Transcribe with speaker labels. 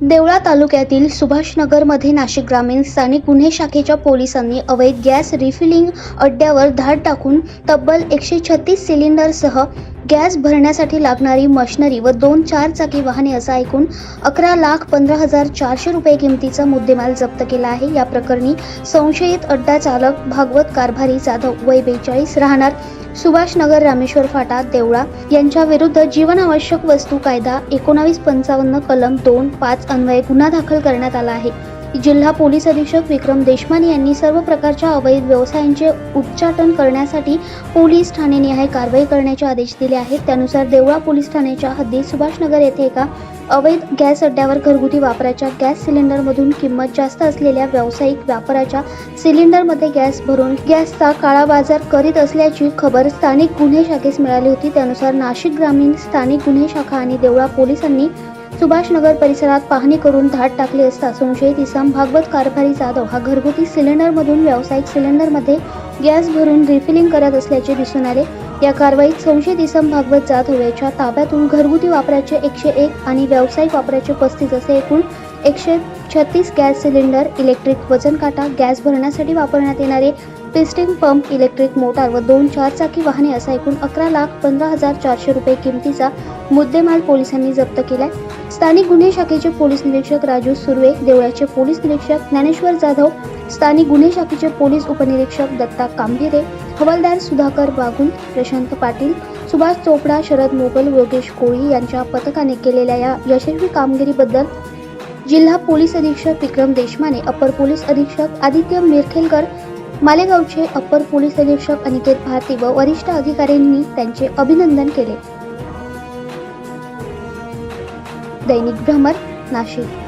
Speaker 1: देवळा तालुक्यातील सुभाषनगरमध्ये नाशिक ग्रामीण स्थानिक गुन्हे शाखेच्या पोलिसांनी अवैध गॅस रिफिलिंग अड्ड्यावर धाड टाकून तब्बल एकशे छत्तीस सिलेंडरसह गॅस भरण्यासाठी लागणारी मशिनरी व दोन चार चाकी वाहने असा एकूण अकरा लाख पंधरा हजार चारशे रुपये किमतीचा मुद्देमाल जप्त केला आहे. या प्रकरणी संशयित अड्डा चालक भागवत कारभारी जाधव वय बेचाळीस राहणार सुभाषनगर रामेश्वर फाटा देवळा यांच्या विरुद्ध जीवनावश्यक वस्तू कायदा एकोणावीस पंचावन्न कलम दोन पाच अन्वये गुन्हा दाखल करण्यात आला आहे. जिल्हा पोलीस अधीक्षक विक्रम देशमाने यांनी सर्व प्रकारच्या अवैध व्यवसायांचे उच्चाटन करण्यासाठी पोलीस ठाणेनिहाय कारवाई करण्याचे आदेश दिले आहेत. त्यानुसार देवळा पोलीस ठाण्याच्या हद्दीत सुभाषनगर येथे एका अवैध गॅस अड्ड्यावर घरगुती वापराच्या गॅस सिलेंडरमधून किंमत जास्त असलेल्या व्यावसायिक व्यापाराच्या सिलेंडरमध्ये गॅस भरून गॅसचा काळा बाजार करीत असल्याची खबर स्थानिक गुन्हे शाखेस मिळाली होती. त्यानुसार नाशिक ग्रामीण स्थानिक गुन्हे शाखा आणि देवळा पोलिसांनी सुभाषनगर परिसरात पाहणी करून धाड टाकली असता संशयित इसम भागवत कारभारी जाधव हा घरगुती सिलेंडरमधून व्यावसायिक सिलेंडरमध्ये गॅस भरून रिफिलिंग करत असल्याचे दिसून आले. या कारवाईत संशयित इसम भागवत जाधव याच्या ताब्यातून घरगुती वापराचे एकशे एक आणि व्यावसायिक वापराचे पस्तीस असे एकूण एकशे छत्तीस गॅस सिलेंडर इलेक्ट्रिक वजन काटा गॅस भरण्यासाठी वापरण्यात येणारे पिस्टिंग पंप इलेक्ट्रिक मोटार व दोन चारचाकी वाहने असा एकूण अकरा लाख पंधरा हजार चारशे रुपये किमतीचा मुद्देमाल पोलिसांनी जप्त केलाय. स्थानिक गुन्हे शाखेचे पोलीस निरीक्षक राजू सुर्वे देवळाचे पोलीस निरीक्षक ज्ञानेश्वर जाधव स्थानिक गुन्हे शाखेचे पोलीस उपनिरीक्षक दत्ता कांभिरे हवालदार सुधाकर बागुल प्रशांत पाटील सुभाष चोपडा शरद मोगल योगेश कोळी यांच्या पथकाने केलेल्या या यशस्वी कामगिरीबद्दल जिल्हा पोलीस अधीक्षक विक्रम देशमाने अपर पोलीस अधीक्षक आदित्य मिरखेलकर मालेगावचे अपर पोलीस अधीक्षक अनिकेत भारती व वरिष्ठ अधिकाऱ्यांनी त्यांचे अभिनंदन केले. दैनिक भ्रमर नाशिक.